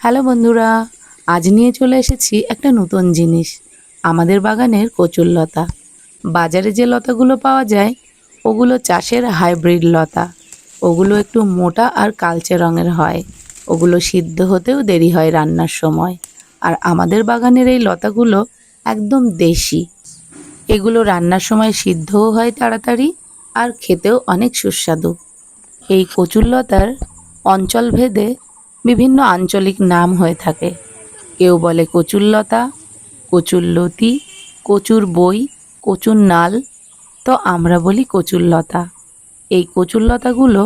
Hello বন্ধুরা, আজ নিয়ে চলে এসেছি একটা নতুন জিনিস, আমাদের বাগানের কচুর লতা। বাজারে যে লতাগুলো পাওয়া যায়, ওগুলো চাষের হাইব্রিড লতা। ওগুলো একটু মোটা আর কালচে রঙের হয়। ওগুলো সিদ্ধ হতেও দেরি হয় রান্নার সময়। আর আমাদের বাগানের এই লতাগুলো একদম দেশি। এগুলো রান্নার সময় সিদ্ধও হয় তাড়াতাড়ি আর খেতেও অনেক সুস্বাদু। এই কচুরলতার অঞ্চলভেদে বিভিন্ন আঞ্চলিক নাম হয়ে থাকে। কেউ বলে কচুরলতা কচুরলতি কচুর বই, কচুর নাল। তো আমরা বলি কচুরলতা। এই কচুরলতাগুলো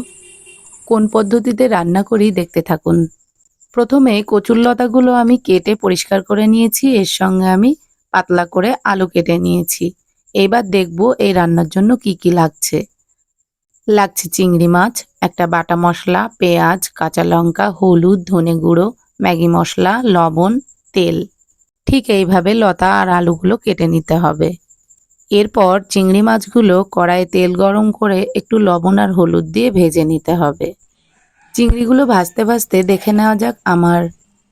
কোন পদ্ধতিতে রান্না করি দেখতে থাকুন। প্রথমে কচুরলতাগুলো আমি কেটে পরিষ্কার করে নিয়েছি, এর সঙ্গে আমি পাতলা করে আলু কেটে নিয়েছি। এবার দেখব এই রান্নার জন্য কি কি লাগছে। লাগছে চিংড়ি মাছ একটা বাটা মশলা, পেঁয়াজ, কাঁচা লঙ্কা, হলুদ, ধনে গুঁড়ো, ম্যাগি মশলা, লবণ, তেল। ঠিক এইভাবে লতা আর আলুগুলো কেটে নিতে হবে। এরপর চিংড়ি মাছগুলো কড়াইয়ে তেল গরম করে একটু লবণ আর হলুদ দিয়ে ভেজে নিতে হবে। চিংড়িগুলো ভাজতে ভাজতে দেখে নেওয়া যাক আমার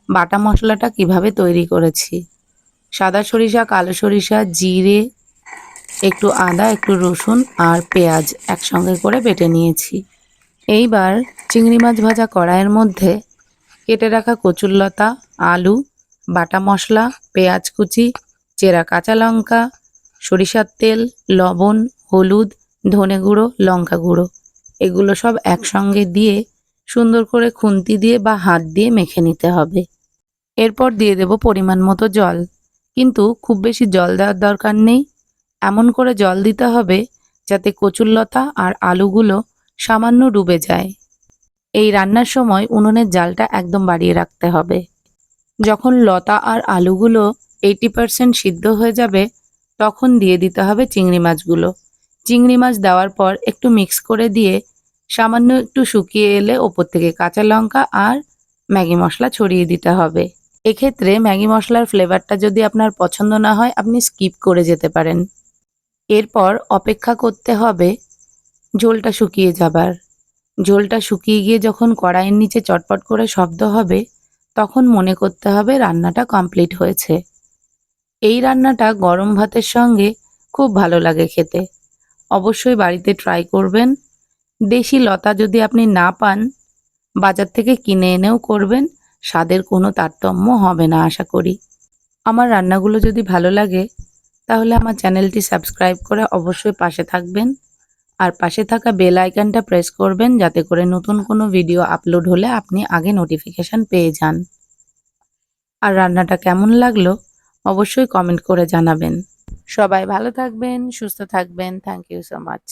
বাটা মশলাটা কীভাবে তৈরি করেছি। সাদা সরিষা, কালো সরিষা, জিরে, একটু আদা, একটু রসুন আর পেঁয়াজ একসঙ্গে করে বেটে নিয়েছি। এইবার চিংড়ি মাছ ভাজা কড়াইয়ের মধ্যে কেটে রাখা কচুরলতা আলু, বাটা মশলা, পেঁয়াজ কুচি, চেরা কাঁচা লঙ্কা, সরিষার তেল, লবণ, হলুদ, ধনে গুঁড়ো, লঙ্কা গুঁড়ো। এগুলো সব একসঙ্গে দিয়ে সুন্দর করে খুন্তি দিয়ে বা হাত দিয়ে মেখে নিতে হবে। এরপর দিয়ে দেব পরিমাণ মতো জল। কিন্তু খুব বেশি জল দেওয়ার দরকার নেই। এমন করে জল দিতে হবে যাতে কচুরলতা আর আলুগুলো সামান্য ডুবে যায়। এই রান্নার সময় উনুনের জালটা একদম বাড়িয়ে রাখতে হবে। যখন লতা আর আলুগুলো এইটি পারসেন্ট সিদ্ধ হয়ে যাবে, তখন দিয়ে দিতে হবে চিংড়ি মাছগুলো। চিংড়ি মাছ দেওয়ার পর একটু মিক্স করে দিয়ে সামান্য একটু শুকিয়ে এলে ওপর থেকে কাঁচা লঙ্কা আর ম্যাগি মশলা ছড়িয়ে দিতে হবে। এক্ষেত্রে ম্যাগি মশলার ফ্লেভারটা যদি আপনার পছন্দ না হয়, আপনি স্কিপ করে যেতে পারেন। এরপর অপেক্ষা করতে হবে ঝোলটা শুকিয়ে যাবার। ঝোলটা শুকিয়ে গিয়ে যখন কড়াইয়ের নিচে চটপট করে শব্দ হবে, তখন মনে করতে হবে রান্নাটা কমপ্লিট হয়েছে। এই রান্নাটা গরম ভাতের সঙ্গে খুব ভালো লাগে খেতে। অবশ্যই বাড়িতে ট্রাই করবেন। দেশি লতা যদি আপনি না পান, বাজার থেকে কিনে এনেও করবেন, স্বাদের কোনো তারতম্য হবে না আশা করি। আমার রান্নাগুলো যদি ভালো লাগে, তাহলে আমার চ্যানেলটি সাবস্ক্রাইব করে অবশ্যই পাশে থাকবেন। আর পাশে থাকা বেল আইকনটা প্রেস করবেন যাতে করে নতুন কোনো ভিডিও আপলোড হলে আপনি আগে নোটিফিকেশান পেয়ে যান। আর রান্নাটা কেমন লাগল অবশ্যই কমেন্ট করে জানাবেন। সবাই ভালো থাকবেন, সুস্থ থাকবেন। Thank you so much.